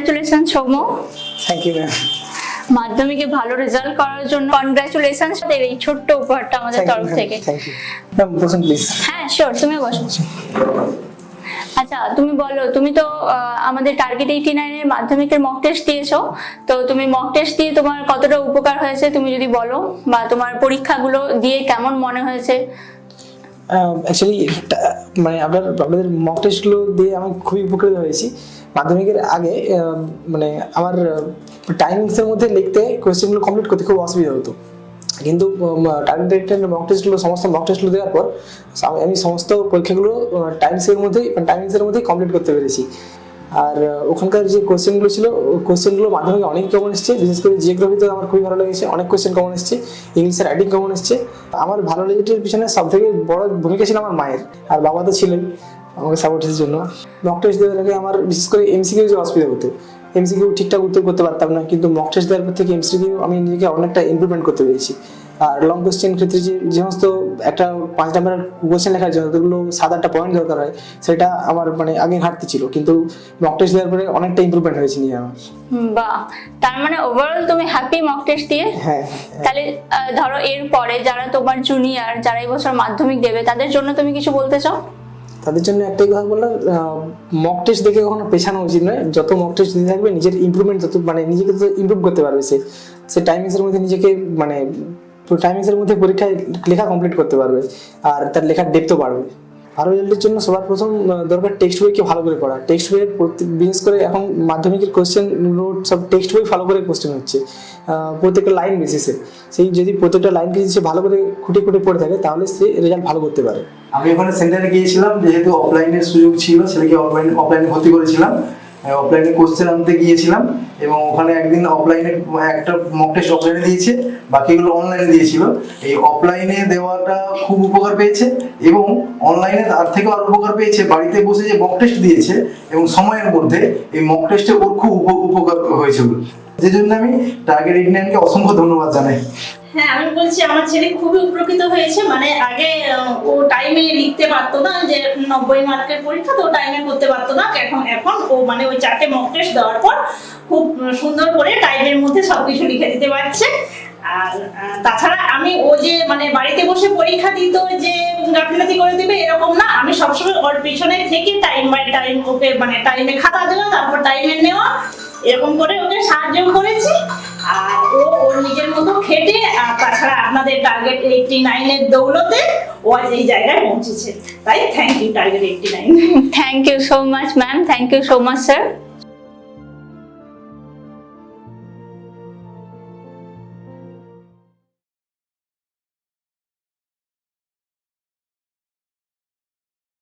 Congratulation Soumya thank you ma'am মাধ্যমিকে ভালো result করার জন্য কনগ্রাচুলেশন এই ছোট্ট উপহারটা আমাদের তরফ থেকে। থ্যাংক ইউ ম্যাম বসুন প্লিজ হ্যাঁ শিওর তুমি বসো। আচ্ছা তুমি বলো তুমি তো আমাদের টার্গেট এইটি নাইনের মাধ্যমিকের মক টেস্ট দিয়েছ তো তুমি মক টেস্ট দিয়ে তোমার কতটা উপকার হয়েছে তুমি যদি বলো বা তোমার পরীক্ষাগুলো দিয়ে কেমন মনে হয়েছে? অ্যাকচুয়ালি মানে আপনার আপনাদের মক টেস্টগুলো দিয়ে আমি খুবই উপকৃত হয়েছি। মাধ্যমিকের আগে মানে আমার টাইমিংসের মধ্যে লিখতে কোয়েশ্চেনগুলো কমপ্লিট করতে খুব অসুবিধা হতো। কিন্তু টার্গেট মক টেস্টগুলো সমস্ত মক টেস্টগুলো দেওয়ার পর, আমি- সমস্ত পরীক্ষাগুলো টাইমসের মধ্যেই টাইমিংসের মধ্যেই কমপ্লিট করতে পেরেছি। আর ওখানকার যে কোশ্চেনগুলো ছিল কোশ্চেনগুলো মাধ্যমিকে অনেক কমন এসছে। বিশেষ করে জিওগ্রাফিতে আমার খুবই ভালো লেগেছে। অনেক কোশ্চেন কমন এসছে। ইংলিশের রাইটিং কমন এসছে। আমার ভালো লেগেটার পিছনে সব থেকে বড় ভূমিকা ছিল আমার মায়ের। আর বাবা তো ছিলই আমাকে সাপোর্টের জন্য। মক টেস্ট দেওয়ার আগে আমার বিশেষ করে এমসিকিউ যে অসুবিধা হতো এমসিকিউ ঠিকঠাক উত্তর করতে পারতাম না। কিন্তু মক টেস্ট দেওয়ার পর থেকে এমসিকিউ আমি নিজেকে অনেকটা ইমপ্রুভমেন্ট করতে পেরেছি। আর লং কোশ্চেন ক্ষেত্রে যে যে সমস্ত একটা পাঁচ নাম্বারের কোশ্চেন লেখার জন্য যতগুলো সাত আটটা পয়েন্ট দরকার হয় সেটা আমার মানে আগে ঘাটতি ছিল। কিন্তু মক টেস্ট দেওয়ার পরে অনেকটা ইমপ্রুভমেন্ট হয়েছে নিয়ে আমার। বাহ! তার মানে ওভারঅল তুমি হ্যাপি মক টেস্ট দিয়ে? হ্যাঁ তাহলে ধরো এর পরে যারা তোমার জুনিয়র যারা এই বছর মাধ্যমিক দেবে তাদের জন্য তুমি কিছু বলতে চাও? তাদের জন্য একটাই কথা বললাম মক টেস্ট দেখে কখনো পেছানো উচিত নয়। যত মক টেস্ট দিতে থাকবে নিজের ইমপ্রুভমেন্ট তত মানে নিজেকে তত ইমপ্রুভ করতে পারবে সে। সে টাইমিংসের মধ্যে নিজেকে মানে টাইমিংসের মধ্যে পরীক্ষায় লেখা কমপ্লিট করতে পারবে, আর তার লেখার ডেপথও বাড়বে। ভালো রেজাল্টের জন্য সবার প্রথম দরকার টেক্সট বইকে ভালো করে পড়া। টেক্সট বইয়ের বিশেষ করে এখন মাধ্যমিকের কোশ্চেন সব টেক্সট বই ফলো করে কোশ্চেন হচ্ছে। প্রত্যেকটা লাইন বেসিসে সেই যদি প্রত্যেকটা লাইন বেসিসে ভালো করে খুঁটে খুঁটে পড়ে থাকে, তাহলে সে রেজাল্ট ভালো করতে পারে। আমি ওখানে সেন্টারে গিয়েছিলাম, যেহেতু অফলাইনের সুযোগ ছিল, সেটাকে অফলাইন অফলাইনে ভর্তি করেছিলাম। অফলাইনে কোশ্চেন আনতে গিয়েছিলাম এবং ওখানে একদিন অফলাইনে একটা মক টেস্ট অফলাইনে দিয়েছে, বাকিগুলো অনলাইনে দিয়েছিল। এই অফলাইনে দেওয়াটা খুব উপকার পেয়েছে এবং অনলাইনে তার থেকেও আরও উপকার পেয়েছে। বাড়িতে বসে যে মক টেস্ট দিয়েছে এবং সময়ের মধ্যে এই মক টেস্টে ওর খুব উপ- উপকার হয়েছে ওর। যে জন্য আমি টার্গেট এইট অসংখ্য ধন্যবাদ জানাই। হ্যাঁ আমি বলছি, আমার ছেলে খুবই উপকৃত হয়েছে। মানে আগে ও টাইমে লিখতে পারতো না, যে নব্বই মার্কের পরীক্ষা, তো টাইমে করতে পারতো না। এখন এখন ও মানে ওই চারটে মক টেস্ট দেওয়ার পর খুব সুন্দর করে টাইমের মধ্যে সবকিছু লিখে দিতে পারছে। আর তাছাড়া আমি ও যে মানে বাড়িতে বসে পরীক্ষা দিত, যে গাফিলতি করে দিবে, এরকম না। আমি সবসময় ওর পিছনে থেকে টাইম বাই টাইম ওকে মানে টাইমে খাতা দেওয়া, তারপর টাইমে নেওয়া, এরকম করে ওকে সাহায্য টার্গেট এইটটি নাইনের দৌলতে ও আজ এই জায়গায় পৌঁছেছে। তাই thank you target eighty nine thank you so much ma'am thank you so much sir